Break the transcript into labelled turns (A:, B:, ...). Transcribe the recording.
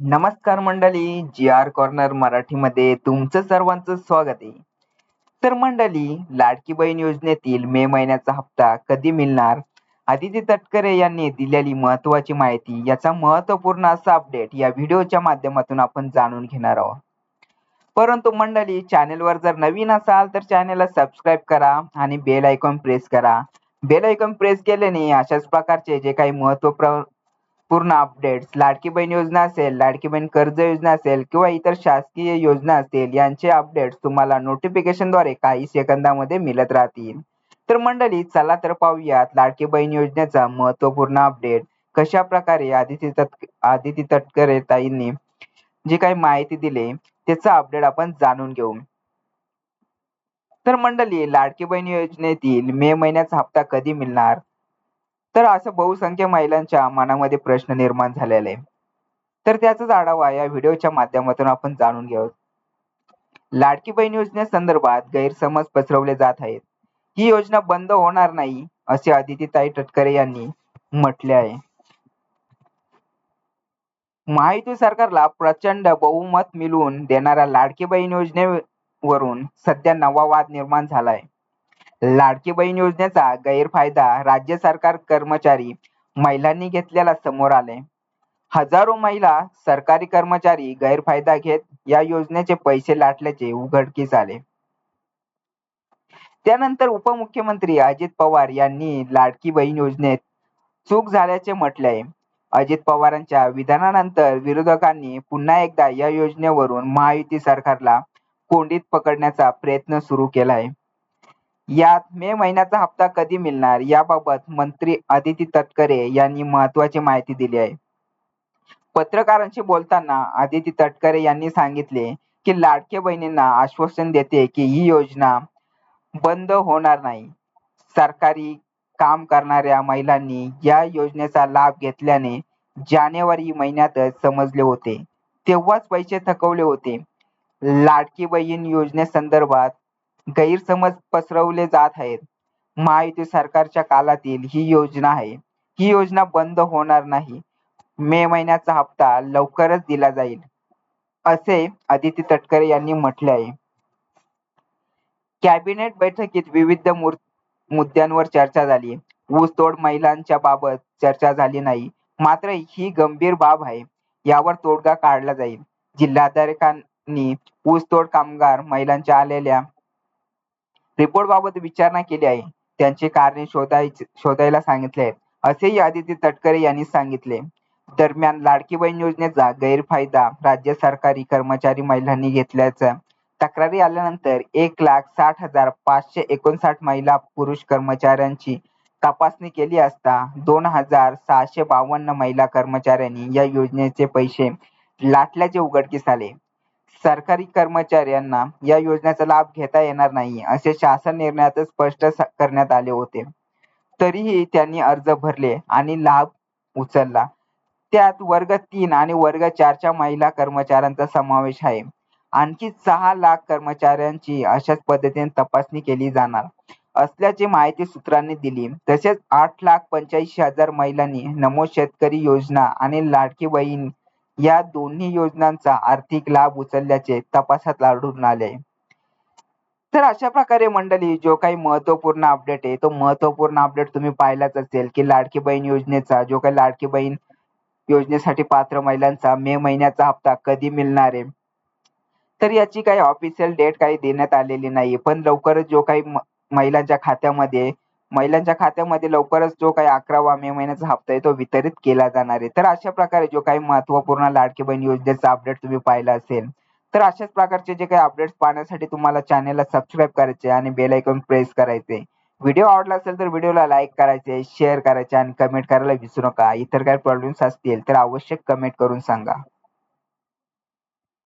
A: नमस्कार मंडळी जी R corner मराठीमध्ये तुमचं सर्वांचं स्वागत आहे. तर मंडळी लाडकी बहीण योजनेतील मे महिन्याचा हप्ता कधी मिळणार? आदिती तटकरे यांनी दिलेली महत्वाची माहिती याचा महत्त्वपूर्ण असा अपडेट या व्हिडिओच्या माध्यमातून आपण जाणून घेणार आहोत. परंतु मंडळी चॅनेलवर जर नवीन असाल तर चॅनेलला सबस्क्राईब करा आणि बेल आयकॉन प्रेस करा. बेल आयकॉन प्रेस केल्याने अशाच प्रकारचे जे काही महत्त्वपूर्ण पूर्ण अपडेट्स लाडकी बहीण योजना असेल लाडकी बहीण कर्ज योजना असेल किंवा इतर शासकीय योजना असतील यांचे अपडेट्स तुम्हाला नोटिफिकेशनद्वारे काही सेकंदामध्ये मिळत राहतील. तर मंडळी चला तर पाहूयात लाडकी बहीण योजनेचा महत्त्वपूर्ण अपडेट कशा प्रकारे आदिती तट आदिती तटकरे ताईंनी जी काही माहिती दिली त्याचा अपडेट आपण जाणून घेऊ. तर मंडळी लाडकी बहीण योजनेतील मे महिन्याचा हप्ता कधी मिळणार? तर असं बहुसंख्य महिलांच्या मनामध्ये प्रश्न निर्माण झालेला. आहे तर त्याचाच आढावा या व्हिडिओच्या माध्यमातून आपण जाणून घेऊ. लाडकी बहीण योजनेसंदर्भात गैरसमज पसरवले जात आहेत. ही योजना बंद होणार नाही असे अदितीताई तटकरे यांनी म्हटले आहे. महायुती सरकारला प्रचंड बहुमत मिळवून देणाऱ्या लाडकी बहीण योजनेवरून सध्या नवा वाद निर्माण झालाय. लाडकी बहीण योजनेचा गैरफायदा राज्य सरकार कर्मचारी महिलांनी घेतलेला समोर आले हजारो महिला सरकारी कर्मचारी गैरफायदा घेत या योजनेचे पैसे लाटल्याचे उघडकीस आले. त्यानंतर उपमुख्यमंत्री अजित पवार यांनी लाडकी बहीण योजनेत चूक झाल्याचे म्हटले आहे अजित पवारांच्या विधानानंतर विरोधकांनी पुन्हा एकदा या योजनेवरून महायुती सरकारला कोंडीत पकडण्याचा प्रयत्न सुरू केला आहे यात मे महिन्याचा हप्ता कधी मिळणार? याबाबत मंत्री अदिती तटकरे यांनी महत्वाची माहिती दिली आहे. पत्रकारांशी बोलताना अदिती तटकरे यांनी सांगितले की लाडके बहिणींना आश्वासन देते की ही योजना बंद होणार नाही. सरकारी काम करणाऱ्या महिलांनी या योजनेचा लाभ घेतल्याने जानेवारी महिन्यातच समजले होते. तेव्हाच पैसे थकवले होते. लाडकी बहीण योजनेसंदर्भात गैरसमज पसरवले जात आहेत. महायुती सरकारच्या काळातील ही योजना आहे. ही योजना बंद होणार नाही. मे महिन्याचा हप्ता लवकरच दिला जाईल असे अदिती तटकरे यांनी म्हटले आहे. कॅबिनेट बैठकीत विविध मुद्द्यांवर चर्चा झाली. ऊसतोड महिलांच्या बाबत चर्चा झाली नाही. मात्र ही गंभीर बाब आहे. यावर तोडगा काढला जाईल. जिल्हाधिकाऱ्यांनी ऊसतोड कामगार महिलांच्या आलेल्या रिपोर्ट बाबत विचारणा केली आहे. त्यांची कारणे शोधायची शोधायला सांगितले आहेत. असेही आदिती तटकरे यांनी सांगितले. दरम्यान लाडकी बहीण योजनेचा गैरफायदा राज्य सरकारी कर्मचारी महिलांनी घेतल्याच्या तक्रारी आल्यानंतर एक लाख साठ हजार पाचशे एकोणसाठ महिला पुरुष कर्मचाऱ्यांची तपासणी केली असता दोन हजार सहाशे बावन्न महिला कर्मचाऱ्यांनी या योजनेचे पैसे लाटल्याचे उघडकीस आले. सरकारी कर्मचाऱ्यांना या योजनेचा लाभ घेता येणार नाही असे शासन निर्णयातच स्पष्ट करण्यात आले होते. तरीही त्यांनी अर्ज भरले आणि लाभ उचलला. त्यात वर्ग तीन आणि वर्ग चारच्या महिला कर्मचाऱ्यांचा समावेश आहे. आणखी सहा लाख कर्मचाऱ्यांची अशाच पद्धतीने तपासणी केली जाणार. असल्याची माहिती सूत्रांनी दिली. तसेच आठ लाख पंच्याऐंशी हजार महिलांनी नमो शेतकरी योजना आणि लाडकी बहीण या दोन्ही योजनांचा आर्थिक लाभ उचलल्याचे तपासात आढळून आले. तर अशा प्रकारे मंडळी जो काही महत्त्वपूर्ण अपडेट आहे तो महत्त्वपूर्ण अपडेट तुम्ही पाहिलाच असेल की लाडकी बहीण योजनेचा जो काही लाडकी बहीण योजनेसाठी पात्र महिलांचा मे महिन्याचा हप्ता कधी मिळणार आहे? तर याची काही ऑफिशियल डेट काही देण्यात आलेली नाही पण लवकरच जो काही महिलांच्या खात्यामध्ये महिलांच्या खात्यामध्ये लवकरच जो काही अकरावा मे महिन्याचा हप्ता आहे तो वितरित केला जाणार आहे. तर अशा प्रकारे जो काही महत्त्वपूर्ण लाडकी बहीण योजनेचा अपडेट तुम्ही पाहिला असेल तर अशाच प्रकारचे जे काही अपडेट्स पाहण्यासाठी तुम्हाला चॅनेलला सबस्क्राईब करायचे आणि बेल आयकॉन प्रेस करायचे. व्हिडिओ आवडला असेल तर व्हिडिओला लाईक करायचे शेअर करायचे आणि कमेंट करायला विसरू नका. इतर काही प्रॉब्लेम्स असतील तर आवश्यक कमेंट करून सांगा.